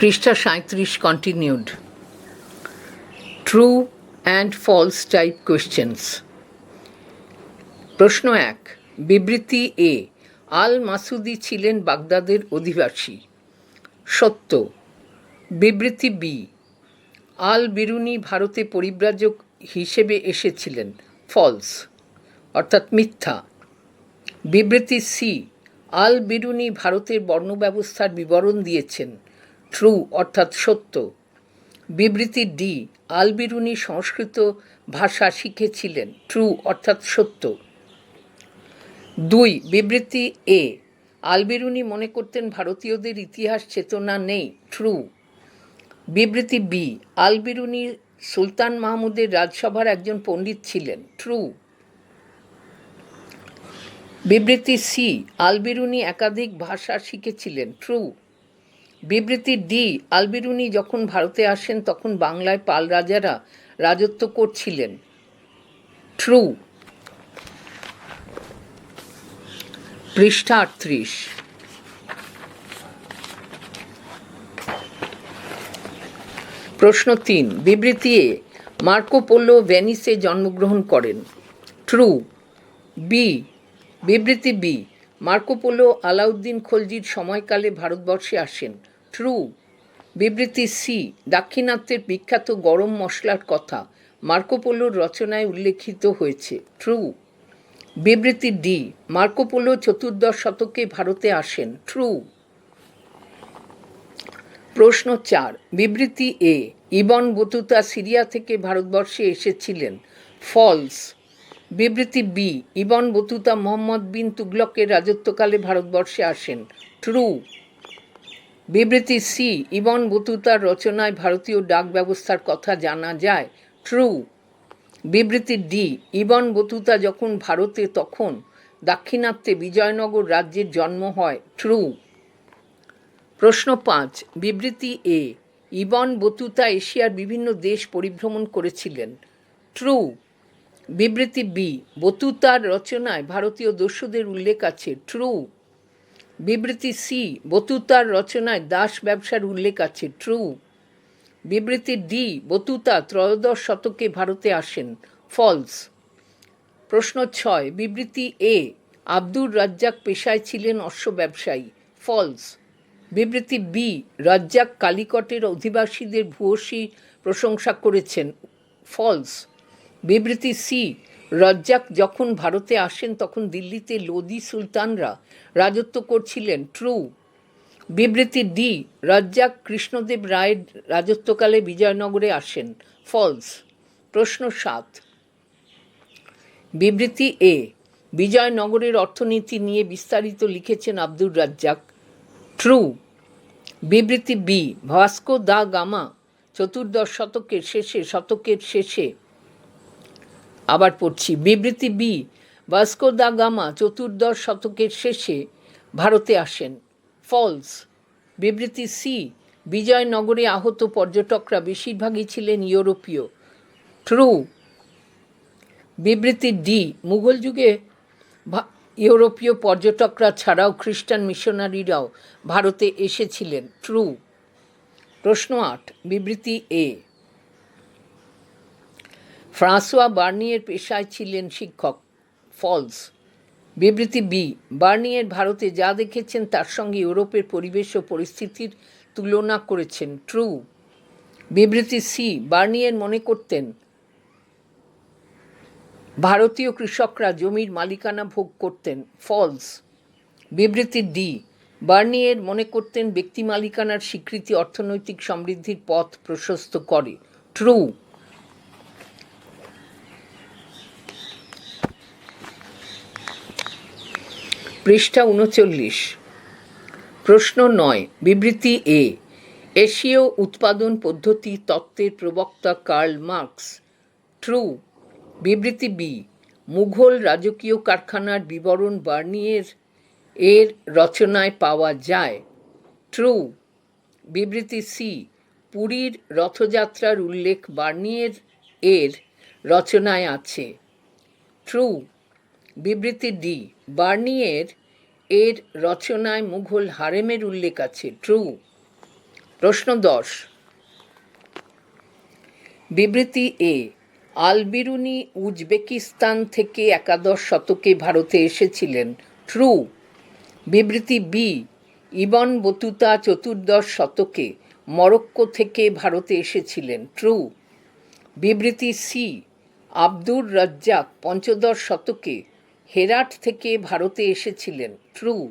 পৃষ্ঠা সাঁত্রিশ continued true and false type questions প্রশ্ন এক, বিবৃতি এ, আল মাসুদি ছিলেন বাগদাদের অধিবাসী। সত্য, বিবৃতি বি, আল বিরুনি ভারতে পরিব্রাজক হিসেবে এসেছিলেন ফলস অর্থাৎ মিথ্যা। বিবৃতি সি, আল বিরুনি ভারতের বর্ণব্যবস্থার বিবরণ দিয়েছেন ট্রু অর্থাৎ সত্য। বিবৃতি ডি আল বিরুনি সংস্কৃত ভাষা শিখেছিলেন, ট্রু অর্থাৎ সত্য। দুই, বিবৃতি এ আলবেরুনি মনে করতেন ভারতীয়দের ইতিহাস চেতনা নেই, ট্রু। বিবৃতি বি আলবেরুনি সুলতান মাহমুদের রাজসভার একজন পণ্ডিত ছিলেন, ট্রু। বিবৃতি সি আলবেরুনি একাধিক ভাষা শিখেছিলেন, ট্রু। বিবৃতি ডি, আলবিরুনি যখন ভারতে আসেন, তখন বাংলায় পাল রাজারা রাজত্ব করছিলেন। ট্রু। পৃষ্ঠা আটত্রিশ। প্রশ্ন তিন, বিবৃতি এ, মার্কো পোলো ভেনিসে জন্মগ্রহণ করেন। ট্রু। বি, বিবৃতি বি, মার্কো পোলো আলাউদ্দিন খলজির সময়কালে ভারতবর্ষে আসেন। ট্রু। বিবৃতি সি, দাক্ষিণাত্যের বিখ্যাত গরম মশলার কথা। মার্কোপোলোর রচনায় উল্লেখিত হয়েছে। ট্রু। বিবৃতি ডি মার্কোপোলো চতুর্দশ শতকে ভারতে আসেন। ট্রু। প্রশ্ন চার, বিবৃতি এ, ইবন বতুতা সিরিয়া থেকে ভারতবর্ষে এসেছিলেন। ফলস। বিবৃতি B, Ibn Battuta Mohammad bin তুগলকের রাজত্বকালে ভারতবর্ষে আসেন। ট্রু। বিবৃতি সি ইবন বতুতার রচনায় ভারতীয় ডাক ব্যবস্থার কথা জানা যায়। ট্রু বিবৃতি ডি ইবন বতুতা যখন ভারতে, তখন দাক্ষিণাত্যে বিজয়নগর রাজ্যের জন্ম হয়। ট্রু প্রশ্ন পাঁচ, বিবৃতি এ ইবন বতুতা এশিয়ার বিভিন্ন দেশ পরিভ্রমণ করেছিলেন। ট্রু বিবৃতি বি বতুতার রচনায় ভারতীয় দস্যুদের উল্লেখ আছে। ট্রু বিবৃতি সি বতুতার রচনায় দাস ব্যবসার উল্লেখ আছে ট্রু বিবৃতি ডি বতুতা ত্রয়োদশ শতকে ভারতে আসেন ফলস প্রশ্ন ছয়, বিবৃতি এ আব্দুর রাজ্জাক পেশায় ছিলেন অশ্ব ব্যবসায়ী ফলস বিবৃতি বি রাজ্জাক কালিকটের অধিবাসীদের ভূয়সী প্রশংসা করেছেন ফলস বিবৃতি সি রজ্জাক যখন ভারতে আসেন, তখন দিল্লিতে লোদি সুলতানরা রাজত্ব করছিলেন। ট্রু। বিবৃতি ডি রজ্জাক কৃষ্ণদেব রায়ের রাজত্বকালে বিজয়নগরে আসেন। ফলস প্রশ্ন সাত। বিবৃতি এ বিজয়নগরের অর্থনীতি নিয়ে বিস্তারিত লিখেছেন আব্দুর রাজ্জাক। ট্রু বিবৃতি বি ভাস্কো দা গামা চতুর্দশ শতকের শেষে শতকের শেষে আবার পড়ছি। বিবৃতি বি ভাস্কো দা গামা চতুর্দশ শতকের শেষে ভারতে আসেন। ফলস, বিবৃতি সি, বিজয়নগরে আহত পর্যটকরা বেশিরভাগই ছিলেন ইউরোপীয়। ট্রু, বিবৃতি ডি, মুঘল যুগে ইউরোপীয় পর্যটকরা ছাড়াও খ্রিস্টান মিশনারিরাও ভারতে এসেছিলেন। ট্রু, প্রশ্ন আট, বিবৃতি এ ফ্রাঁসোয়া বার্নিয়ের পেশায় ছিলেন শিক্ষক। ফলস। বিবৃতি বি, বার্নিয়ের ভারতে যা দেখেছেন তার সঙ্গে ইউরোপের পরিবেশ ও পরিস্থিতির তুলনা করেছেন। ট্রু। বিবৃতি সি, বার্নিয়ের মনে করতেন, ভারতীয় কৃষকরা জমির মালিকানা ভোগ করতেন। ফলস। বিবৃতি ডি, বার্নিয়ের মনে করতেন ব্যক্তি মালিকানার স্বীকৃতি অর্থনৈতিক সমৃদ্ধির পথ প্রশস্ত করে। ট্রু। পৃষ্ঠা উনচল্লিশ। প্রশ্ন নয়, বিবৃতি এ, এশীয় উৎপাদন পদ্ধতি তত্ত্বের প্রবক্তা কার্ল মার্কস। ট্রু। বিবৃতি বি, মুঘল রাজকীয় কারখানার বিবরণ বার্নিয়ের, এর রচনায় পাওয়া যায়। ট্রু। বিবৃতি সি, পুরীর রথযাত্রার উল্লেখ বার্নিয়ের, এর রচনায় আছে। ট্রু। বিবৃতি ডি। বার্নিয়ের এর রচনায় মুঘল হারেমের উল্লেখ আছে। ট্রু। প্রশ্ন দশ। বিবৃতি এ। আলবিরুনি উজবেকিস্তান থেকে একাদশ শতকে ভারতে এসেছিলেন। ট্রু। বিবৃতি বি। ইবন বতুতা চতুর্দশ শতকে মরক্কো থেকে ভারতে এসেছিলেন। ট্রু। বিবৃতি সি। আব্দুর রাজ্জাক পঞ্চদশ শতকে হেরাট থেকে ভারতে এসেছিলেন ট্রু।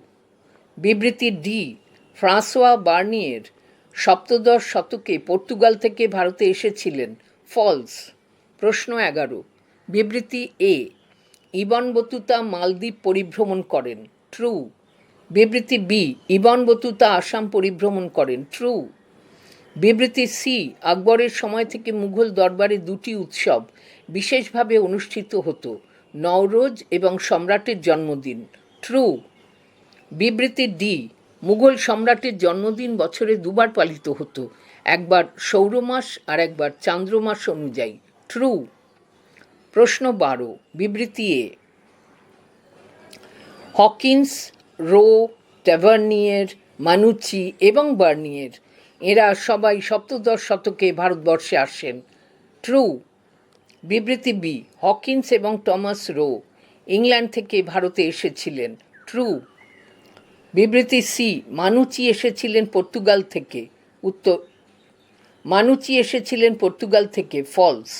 বিবৃতি ডি, ফ্রাঁসোয়া বার্নিয়ের সপ্তদশ শতকে পর্তুগাল থেকে ভারতে এসেছিলেন। ফলস। প্রশ্ন এগারো। বিবৃতি এ, ইবন বতুতা মালদ্বীপ পরিভ্রমণ করেন। ট্রু। বিবৃতি বি, ইবন বতুতা আসাম পরিভ্রমণ করেন। ট্রু। বিবৃতি সি, আকবরের সময় থেকে মুঘল দরবারে দুটি উৎসব বিশেষভাবে অনুষ্ঠিত হতো। নওরোজ এবং সম্রাটের জন্মদিন। ট্রু। বিবৃতি ডি, মুঘল সম্রাটের জন্মদিন বছরে দুবার পালিত হতো, একবার সৌরমাস আর একবার চান্দ্রমাস অনুযায়ী। ট্রু। প্রশ্ন বারো, বিবৃতি এ। হকিন্স, রো ট্যাভার্নিয়ের মানুচি এবং বার্নিয়ের, এরা সবাই সপ্তদশ শতকে ভারতবর্ষে আসেন। ট্রু। বিবৃতি বি, হকিন্স এবং টমাস রো, ইংল্যান্ড থেকে ভারতে এসেছিলেন। ট্রু। বিবৃতি সি, মানুচি এসেছিলেন পর্তুগাল থেকে। উত্তর, মানুচি এসেছিলেন পর্তুগাল থেকে, ফলস।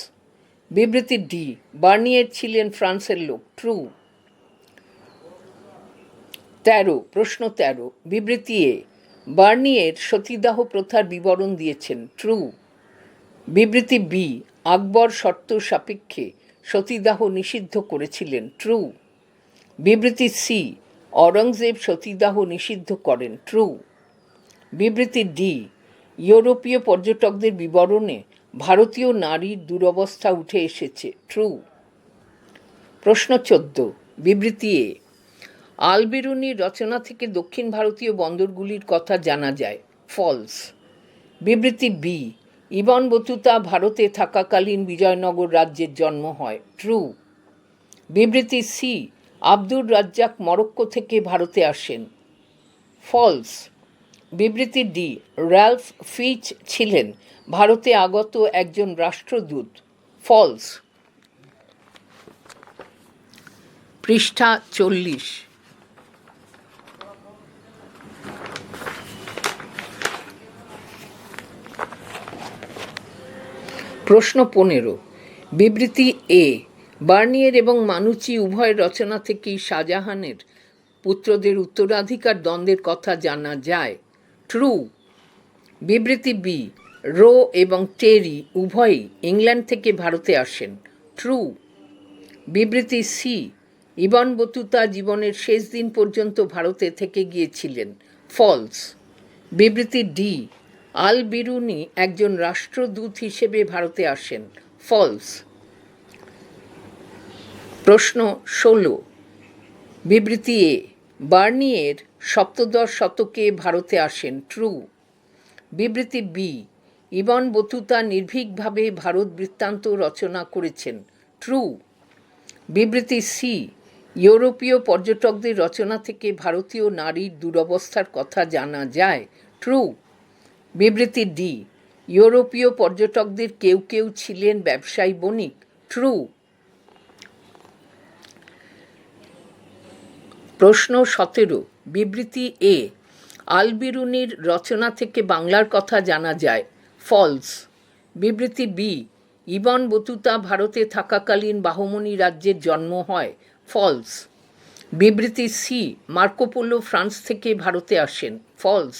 বিবৃতি ডি, বার্নিয়ের ছিলেন ফ্রান্সের লোক, ট্রু। তেরো, প্রশ্ন তেরো, বিবৃতি এ, বার্নিয়ের সতীদাহ প্রথার বিবরণ দিয়েছেন, ট্রু। বিবৃতি বি, আকবর শর্ত সাপেক্ষে সতীদাহ নিষিদ্ধ করেছিলেন। ট্রু। বিবৃতি সি অরঙ্গজেব সতীদাহ নিষিদ্ধ করেন। ট্রু। বিবৃতি ডি, ইউরোপীয় পর্যটকদের বিবরণে ভারতীয় নারীর দুরবস্থা উঠে এসেছে। ট্রু। প্রশ্ন চোদ্দ, বিবৃতি এ, আলবেরুনির রচনা থেকে দক্ষিণ ভারতীয় বন্দরগুলির কথা জানা যায়। ফলস। বিবৃতি বি ইবন বতুতা ভারতে থাকাকালীন বিজয়নগর রাজ্যের জন্ম হয়। ট্রু। বিবৃতি সি আব্দুর রাজ্জাক মরক্কো থেকে ভারতে আসেন। ফলস। বিবৃতি ডি র্যালফ ফিচ ছিলেন ভারতে আগত একজন রাষ্ট্রদূত। ফলস। পৃষ্ঠা চল্লিশ। প্রশ্ন পনেরো। বিবৃতি এ, বার্নিয়ের এবং মানুচি উভয় রচনা থেকেই শাহজাহানের পুত্রদের উত্তরাধিকার দ্বন্দ্বের কথা জানা যায়। ট্রু। বিবৃতি বি, রো এবং টেরি উভয়ই ইংল্যান্ড থেকে ভারতে আসেন। ট্রু। বিবৃতি সি, ইবন বতুতা জীবনের শেষ দিন পর্যন্ত ভারতে থেকে গিয়েছিলেন। ফলস। বিবৃতি ডি আল বিরুনি একজন রাষ্ট্রদূত হিসেবে ভারতে আসেন। ফলস। প্রশ্ন ষোলো। বিবৃতি এ, বার্নিয়ের সপ্তদশ শতকে ভারতে আসেন। ট্রু। বিবৃতি বি, ইবন বতুতা নির্ভীকভাবে ভারত বৃত্তান্ত রচনা করেছেন। ট্রু। বিবৃতি সি, ইউরোপীয় পর্যটকদের রচনা থেকে ভারতীয় নারীর দুরবস্থার কথা জানা যায়। ট্রু। বিবৃতি ডি ইউরোপীয় পর্যটকদের কেউ কেউ ছিলেন ব্যবসায়ী বণিক। ট্রু প্রশ্ন সতেরো। বিবৃতি এ আলবিরুনির রচনা থেকে বাংলার কথা জানা যায়। ফলস বিবৃতি বি ইবন বতুতা ভারতে থাকাকালীন বাহমনি রাজ্যের জন্ম হয়। ফলস বিবৃতি সি মার্কোপোলো, ফ্রান্স থেকে ভারতে আসেন। ফলস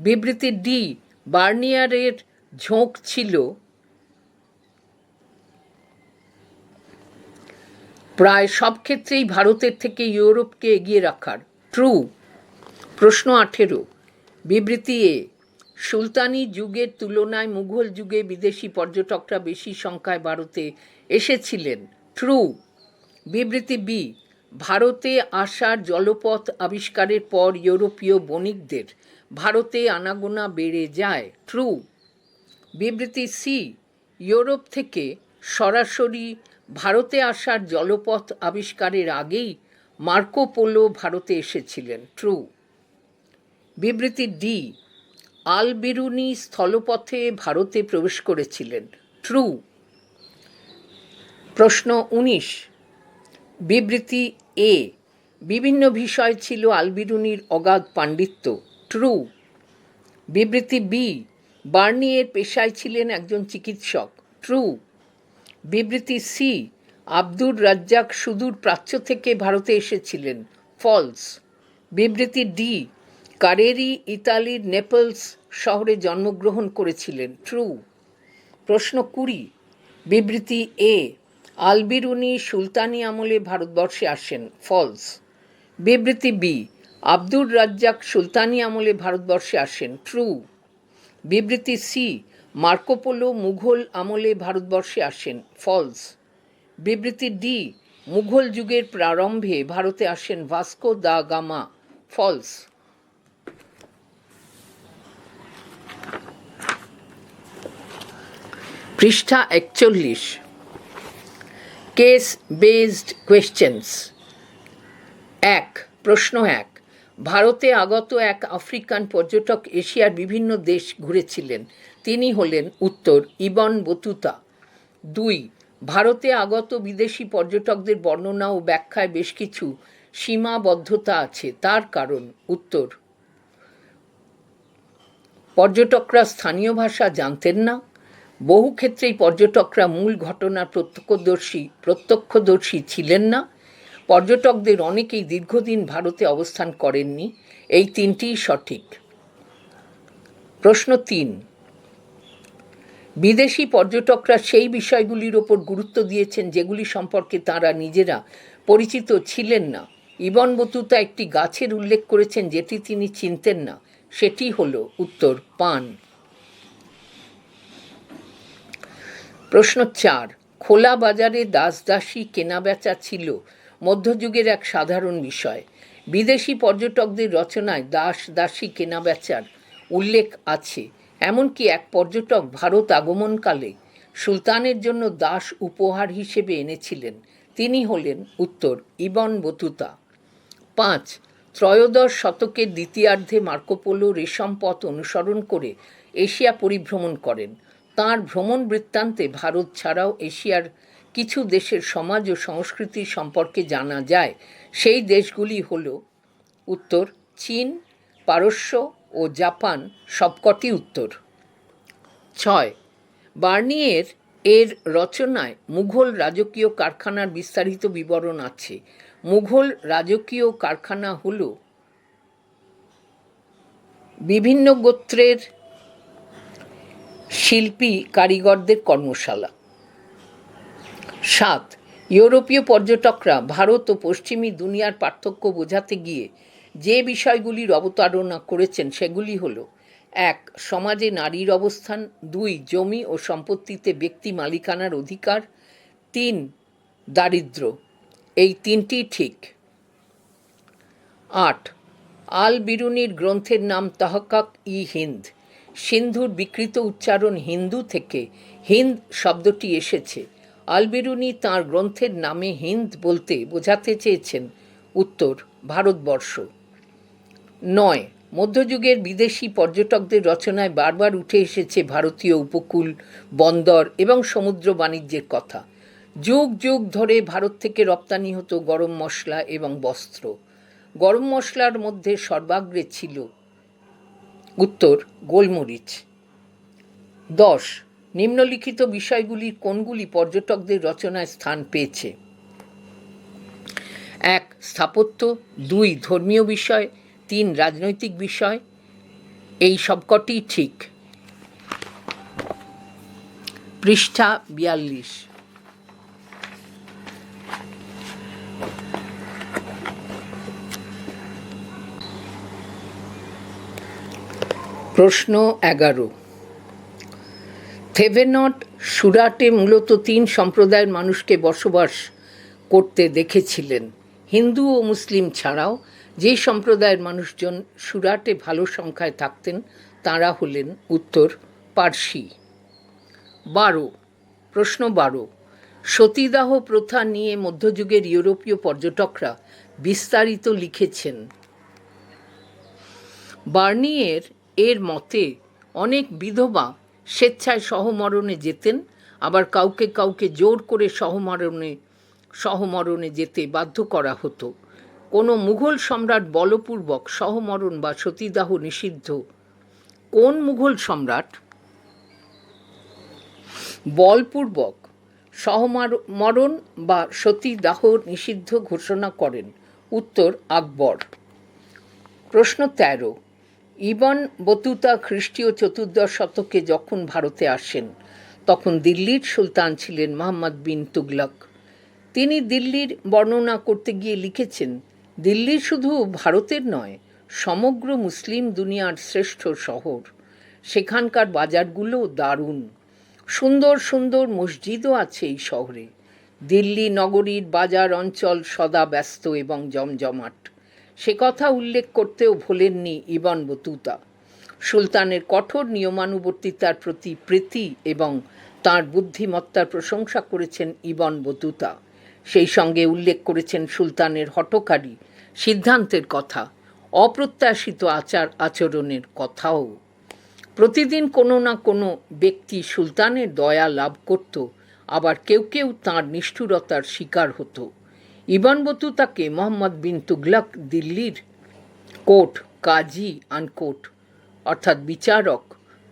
বিবৃতি ডি, বার্নিয়ারের ঝোঁক ছিল। প্রায় সব ক্ষেত্রেই ভারতের থেকে ইউরোপকে এগিয়ে রাখার। ট্রু। প্রশ্ন আঠেরো। বিবৃতি এ, সুলতানি যুগের তুলনায় মুঘল যুগে বিদেশি পর্যটকরা বেশি সংখ্যায় ভারতে এসেছিলেন। ট্রু। বিবৃতি বি, ভারতে আসার জলপথ আবিষ্কারের পর ইউরোপীয় বণিকদের ভারতে আনাগোনা বেড়ে যায়। ট্রু বিবৃতি সি ইউরোপ থেকে সরাসরি ভারতে আসার জলপথ আবিষ্কারের আগেই মার্কো পোলো ভারতে এসেছিলেন। ট্রু বিবৃতি ডি আল বিরুনি স্থলপথে ভারতে প্রবেশ করেছিলেন। ট্রু প্রশ্ন উনিশ, বিবৃতি এ বিভিন্ন বিষয় ছিল আলবিরুনির অগাধ পাণ্ডিত্য। ট্রু। বিবৃতি বি বার্নিয়ের পেশায় ছিলেন একজন চিকিৎসক। ট্রু। বিবৃতি সি আব্দুর রাজ্জাক সুদূর প্রাচ্য থেকে ভারতে এসেছিলেন। ফলস বিবৃতি ডি কারেরি ইতালির নেপলস শহরে জন্মগ্রহণ করেছিলেন। ট্রু প্রশ্ন কুড়ি। বিবৃতি এ আলবিরুনি সুলতানি আমলে ভারতবর্ষে আসেন। ফলস বিবৃতি বি আব্দুর রাজ্জাক সুলতানি আমলে ভারতবর্ষে আসেন। ট্রু। বিবৃতি সি মার্কোপোলো মুঘল আমলে ভারতবর্ষে আসেন। ফলস। বিবৃতি ডি মুঘল যুগের প্রারম্ভে ভারতে আসেন ভাস্কো দা গামা। ফলস। পৃষ্ঠা একচল্লিশ। Case based questions. এক, প্রশ্ন এক। ভারতে আগত এক আফ্রিকান পর্যটক এশিয়ার বিভিন্ন দেশ ঘুরেছিলেন। তিনি হলেন উত্তর ইবন বতুতা। দুই, ভারতে আগত বিদেশি পর্যটকদের বর্ণনা ও ব্যাখ্যায় বেশ কিছু সীমাবদ্ধতা আছে। তার কারণ উত্তর। পর্যটকরা স্থানীয় ভাষা জানতেন না। বহু ক্ষেত্রেই পর্যটকরা মূল ঘটনার প্রত্যক্ষদর্শী প্রত্যক্ষদর্শী ছিলেন না। পর্যটকদের অনেকেই দীর্ঘদিন ভারতে অবস্থান করেননি। এই তিনটিই সঠিক। প্রশ্ন তিন, বিদেশি পর্যটকরা সেই বিষয়গুলির ওপর গুরুত্ব দিয়েছেন যেগুলি সম্পর্কে তারা নিজেরা পরিচিত ছিলেন না। ইবন বতুতা একটি গাছের উল্লেখ করেছেন যেটি তিনি চিনতেন না। সেটি হল উত্তর, পান। প্রশ্ন চার, খোলা বাজারে দাস দাসী কেনাবেচা ছিল মধ্যযুগের এক সাধারণ বিষয়। বিদেশি পর্যটকদের রচনায় দাস দাসী কেনাবেচার উল্লেখ আছে। এমনকি এক পর্যটক ভারত আগমনকালে সুলতানের জন্য দাস উপহার হিসেবে এনেছিলেন। তিনি হলেন উত্তর ইবন বতুতা। পাঁচ, ত্রয়োদশ শতকের দ্বিতীয়ার্ধে মার্কোপোলো রেশম পথ অনুসরণ করে এশিয়া পরিভ্রমণ করেন। তাঁর ভ্রমণ বৃত্তান্তে ভারত ছাড়াও এশিয়ার কিছু দেশের সমাজ ও সংস্কৃতি সম্পর্কে জানা যায়। সেই দেশগুলি হল উত্তর, চীন, পারস্য ও জাপান সবকটি উত্তর। ছয়, বার্নিয়ের এর রচনায় মুঘল রাজকীয় কারখানার বিস্তারিত বিবরণ আছে। মুঘল রাজকীয় কারখানা হল বিভিন্ন গোত্রের শিল্পী কারিগরদের কর্মশালা। সাত, ইউরোপীয় পর্যটকরা ভারত ও পশ্চিমী দুনিয়ার পার্থক্য বোঝাতে গিয়ে যে বিষয়গুলির অবতারণা করেছেন সেগুলি হল, এক, সমাজে নারীর অবস্থান, দুই, জমি ও সম্পত্তিতে ব্যক্তি মালিকানার অধিকার, তিন, দারিদ্র। এই তিনটি ঠিক। আট, আল বিরুনির গ্রন্থের নাম তহকাক ই হিন্দ। সিন্ধুর বিকৃত উচ্চারণ হিন্দু থেকে হিন্দ শব্দটি এসেছে। আলবিরুনি তাঁর গ্রন্থের নামে হিন্দ বলতে বোঝাতে চেয়েছেন। উত্তর, ভারতবর্ষ। নয়, মধ্যযুগের বিদেশি পর্যটকদের রচনায় বারবার উঠে এসেছে ভারতীয় উপকূল, বন্দর এবং সমুদ্র বাণিজ্যের কথা। যুগ যুগ ধরে ভারত থেকে রপ্তানি হতো গরম মশলা এবং বস্ত্র। গরম মশলার মধ্যে সর্বাগ্রে ছিল উত্তর, গোলমরিচ। দশ নিম্নলিখিত বিষয়গুলির কোনগুলি পর্যটকদের রচনায় স্থান পেয়েছে? এক, স্থাপত্য। দুই, ধর্মীয় বিষয়। তিন, রাজনৈতিক বিষয়। এই সবকটি ঠিক। পৃষ্ঠা বিয়াল্লিশ। প্রশ্ন এগারো। থেভেনট সুরাটে মূলত তিন সম্প্রদায়ের মানুষকে বসবাস করতে দেখেছিলেন। হিন্দু ও মুসলিম ছাড়াও যে সম্প্রদায়ের মানুষজন সুরাটে ভালো সংখ্যায় থাকতেন, তাঁরা হলেন উত্তর পার্সি। বারো। প্রশ্ন বারো। সতীদাহ প্রথা নিয়ে মধ্যযুগের ইউরোপীয় পর্যটকরা বিস্তারিত লিখেছেন। বার্নিয়ের এর মতে, অনেক বিধবা স্বেচ্ছায় সহমরণে যেতেন, আবার কাউকে কাউকে জোর করে সহমরণে সহমরণে যেতে বাধ্য করা হতো। কোনো মুঘল সম্রাট বলপূর্বক সহমরণ বা সতীদাহ নিষিদ্ধ। কোন মুঘল সম্রাট বলপূর্বক সহমরণ বা সতীদাহ নিষিদ্ধ ঘোষণা করেন? উত্তর আকবর। প্রশ্ন তেরো। ইবন বতুতা খ্রিস্টীয় চতুর্দশ শতকে যখন ভারতে আসেন, তখন দিল্লির সুলতান ছিলেন মোহাম্মদ বিন তুগলক। তিনি দিল্লির বর্ণনা করতে গিয়ে লিখেছেন, দিল্লি শুধু ভারতের নয়, সমগ্র মুসলিম দুনিয়ার শ্রেষ্ঠ শহর। সেখানকার বাজারগুলো দারুণ। সুন্দর সুন্দর মসজিদও আছে এই শহরে। দিল্লি নগরীর বাজার অঞ্চল সদা ব্যস্ত এবং জমজমাট। সে কথা উল্লেখ করতেও ভোলেননি ইবন বতুতা। সুলতানের কঠোর নিয়মানুবর্তিতার প্রতি প্রীতি এবং তার বুদ্ধিমত্তার প্রশংসা করেছেন ইবন বতুতা। সেই সঙ্গে উল্লেখ করেছেন সুলতানের হটকারী সিদ্ধান্তের কথা, অপ্রত্যাশিত আচার আচরণের কথাও। প্রতিদিন কোনো না কোনো ব্যক্তি সুলতানের দয়া লাভ করত, আবার কেউ কেউ তাঁর নিষ্ঠুরতার শিকার হতো। ইবন বতুতাকে মোহাম্মদ বিন তুগলক দিল্লির কোর্ট, কাজী আনকোট অর্থাৎ বিচারক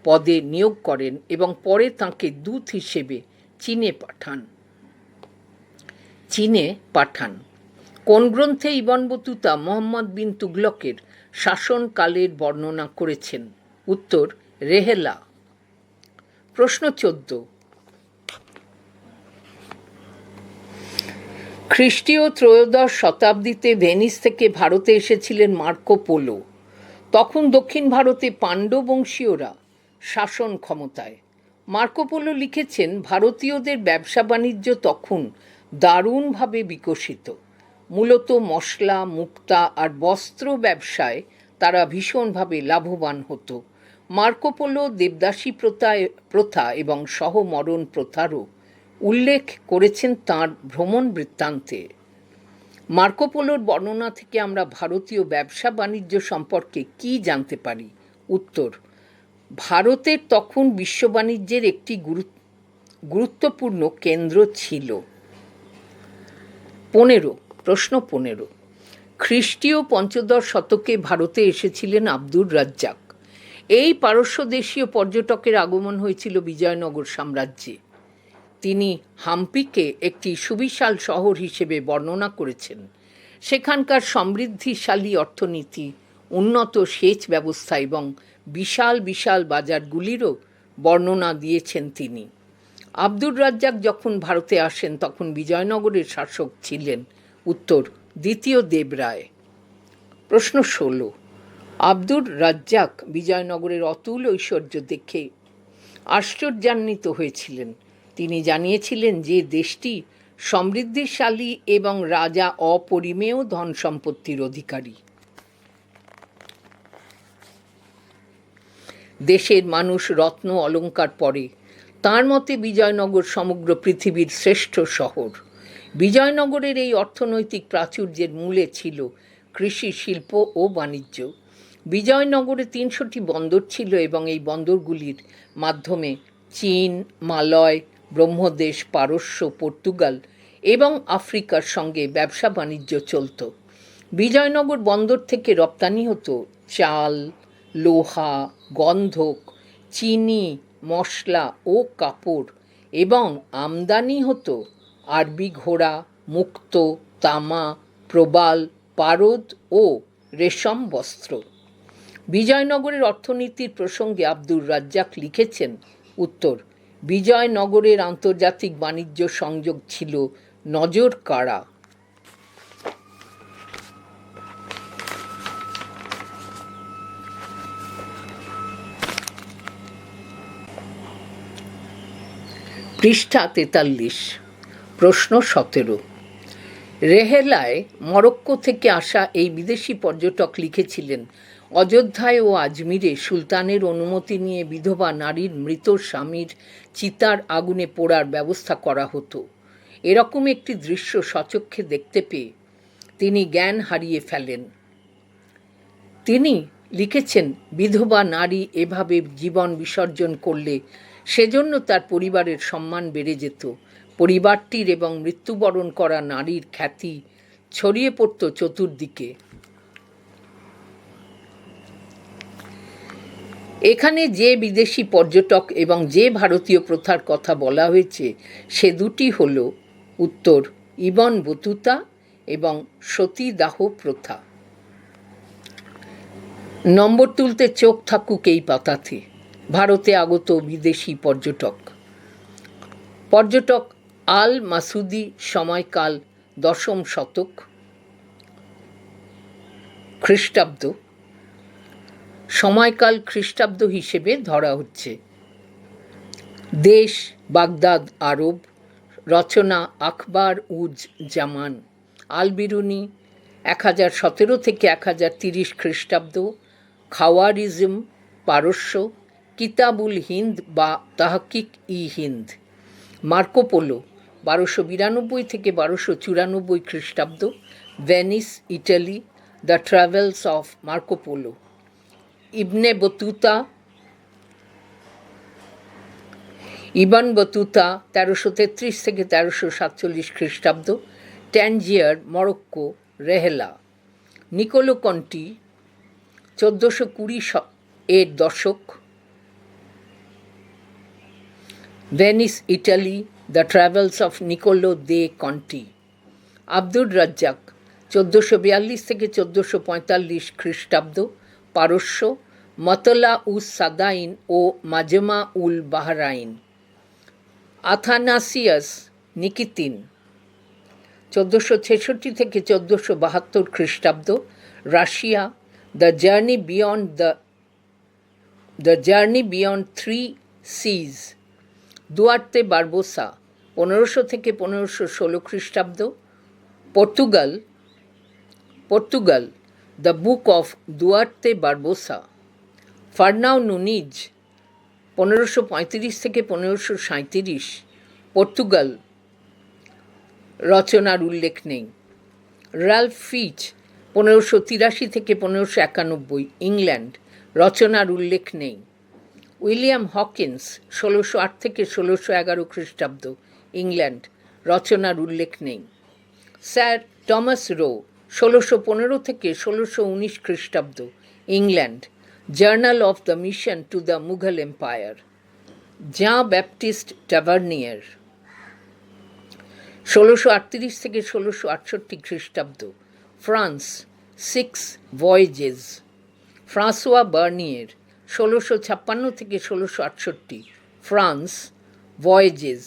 পদে নিয়োগ করেন এবং পরে তাঁকে দূত হিসেবে চীনে পাঠান। চীনে পাঠান। কোন গ্রন্থে ইবন বতুতা মোহাম্মদ বিন তুগলকের শাসনকালের বর্ণনা করেছেন? উত্তর, রেহেলা। প্রশ্ন চোদ্দ। খ্রিস্টীয় ত্রয়োদশ শতাব্দীতে ভেনিস থেকে ভারতে এসেছিলেন মার্কো পোলো। তখন দক্ষিণ ভারতে পাণ্ডবংশীয়রা শাসন ক্ষমতায়। মার্কো পোলো লিখেছেন, ভারতীয়দের ব্যবসা বাণিজ্য তখন দারুণভাবে বিকশিত। মূলত মশলা, মুক্তা আর বস্ত্র ব্যবসায় তারা ভীষণভাবে লাভবান হতো। মার্কোপোলো দেবদাসী প্রথায় প্রথা এবং সহমরণ প্রথারও উল্লেখ করেছেন তাঁর ভ্রমণ বৃত্তান্তে। মার্কোপোলোর বর্ণনা থেকে আমরা ভারতীয় ব্যবসা বাণিজ্য সম্পর্কে কি জানতে পারি? উত্তর ভারতের তখন বিশ্ব বাণিজ্যের একটি গুরুত্বপূর্ণ কেন্দ্র ছিল। পনেরো, প্রশ্ন পনেরো, খ্রিস্টীয় পঞ্চদশ শতকে ভারতে এসেছিলেন আব্দুর রাজ্জাক। এই পারস্য দেশীয় পর্যটকের আগমন হয়েছিল বিজয়নগর সাম্রাজ্যে। তিনি হাম্পিকে একটি সুবিশাল শহর হিসেবে বর্ণনা করেছেন। সেখানকার সমৃদ্ধিশালী অর্থনীতি, উন্নত সেচ ব্যবস্থা এবং বিশাল বিশাল বাজারগুলিরও বর্ণনা দিয়েছেন তিনি। আব্দুর রাজ্জাক যখন ভারতে আসেন, তখন বিজয়নগরের শাসক ছিলেন, উত্তর দ্বিতীয় দেবরায় প্রশ্ন ষোলো, আব্দুর রাজ্জাক বিজয়নগরের অতুল ঐশ্বর্য দেখে আশ্চর্যান্বিত হয়েছিলেন। তিনি জানিয়েছিলেন যে দেশটি সমৃদ্ধিশালী এবং রাজা অপরিমেয় ধন সম্পত্তির অধিকারী। দেশের মানুষ রত্ন অলঙ্কার পরে। তার মতে বিজয়নগর সমগ্র পৃথিবীর শ্রেষ্ঠ শহর। বিজয়নগরের এই অর্থনৈতিক প্রাচুর্যের মূলে ছিল কৃষি, শিল্প ও বাণিজ্য। বিজয়নগরে তিনশোটি বন্দর ছিল এবং এই বন্দরগুলির মাধ্যমে চীন, মালয় ব্রহ্মদেশ, পারস্য, পর্তুগাল এবং আফ্রিকার সঙ্গে ব্যবসা বাণিজ্য চলত। বিজয়নগর বন্দর থেকে রপ্তানি হতো চাল, লোহা, গন্ধক, চিনি, মশলা ও কাপড় এবং আমদানি হতো আরবি ঘোড়া, মুক্ত, তামা, প্রবাল, পারদ ও রেশম বস্ত্র। বিজয়নগরের অর্থনীতির প্রসঙ্গে আব্দুর রাজ্জাক লিখেছেন উত্তর বিজয়নগরের আন্তর্জাতিক বাণিজ্য সংযোগ ছিল নজর কাড়া। পৃষ্ঠা তেতাল্লিশ, প্রশ্ন সতেরো। রেহেলায় মরক্কো থেকে আসা এই বিদেশি পর্যটক লিখেছিলেন, অযোধ্যায় ও আজমিরে সুলতানের অনুমতি নিয়ে বিধবা নারীর মৃত স্বামীর চিতার আগুনে পোড়ার ব্যবস্থা করা হতো। এরকম একটি দৃশ্য সচক্ষে দেখতে পেয়ে তিনি জ্ঞান হারিয়ে ফেলেন। তিনি লিখেছেন, বিধবা নারী এভাবে জীবন বিসর্জন করলে সেজন্য তার পরিবারের সম্মান বেড়ে যেত। পরিবারটির এবং মৃত্যুবরণ করা নারীর খ্যাতি ছড়িয়ে পড়ত চতুর্দিকে। এখানে যে বিদেশি পর্যটক এবং যে ভারতীয় প্রথার কথা বলা হয়েছে, সে দুটি হল উত্তর ইবন বতুতা এবং সতীদাহ প্রথা। নম্বর তুলতে চোখ থাকুক এই পাতাতে, ভারতে আগত বিদেশি পর্যটক। পর্যটক আল মাসুদি সময়কাল দশম শতক, খ্রিস্টাব্দ। সময়কাল খ্রিস্টাব্দ হিসেবে ধরা হচ্ছে। দেশ, বাগদাদ, আরব, রচনা আখবার উজ জামান আল বিরুনি এক হাজার সতেরো থেকে এক হাজার তিরিশ খ্রিস্টাব্দ, খাওয়ারিজম, পারস্য, কিতাবুল হিন্দ বা তাহকিক ই হিন্দ মার্কোপোলো বারোশো বিরানব্বই থেকে বারোশো চুরানব্বই খ্রিস্টাব্দ, Venice, Italy, the travels of Marco Polo Ibn Battuta, Ibn Battuta তেরোশো তেত্রিশ থেকে তেরোশো সাতচল্লিশ খ্রিস্টাব্দ, ট্যানজিয়ার, মরক্কো, রেহেলা, নিকোলো কন্টি, চোদ্দোশো কুড়ি এর দশক, Venice, Italy, the travels of Niccolo de Conti, Abdur Razzaq, চোদ্দোশো বিয়াল্লিশ থেকে চোদ্দোশো পঁয়তাল্লিশ খ্রিস্টাব্দ পারস্য, মতলা উস সাদাইন ও মাজমা উল বাহরাইন। আথানাসিয়াস নিকিতিন। চোদ্দোশো ছেষট্টি থেকে চোদ্দোশো বাহাত্তর খ্রিস্টাব্দ, Russia, the journey beyond the the journey beyond three seas. Duarte Barbosa, পনেরোশো থেকে পনেরোশো ষোলো খ্রিস্টাব্দ, Portugal Portugal the book of Duarte Barbosa Fernao Nuniz পনেরোশো পঁয়ত্রিশ থেকে পনেরোশো সাঁত্রিশ পর্তুগাল রচনার উল্লেখ নেই। রাল্ফ ফিচ পনেরোশো তিরাশি থেকে পনেরোশো একানব্বই ইংল্যান্ড রচনার উল্লেখ নেই। উইলিয়াম হকিন্স ষোলোশো আট থেকে ষোলোশো এগারো খ্রিস্টাব্দ ইংল্যান্ড রচনার উল্লেখ নেই। স্যার টমাস রো ষোলোশো পনেরো থেকে ষোলোশো উনিশ খ্রিস্টাব্দ, England, journal of the mission to the Mughal empire Jean Baptiste Tavernier. ষোলোশো আটত্রিশ থেকে ষোলোশো আটষট্টি খ্রিস্টাব্দ, France, six voyages. Francois Bernier ষোলোশো ছাপ্পান্ন থেকে ষোলোশো আটষট্টি, ফ্রান্স, ভয়েজেস।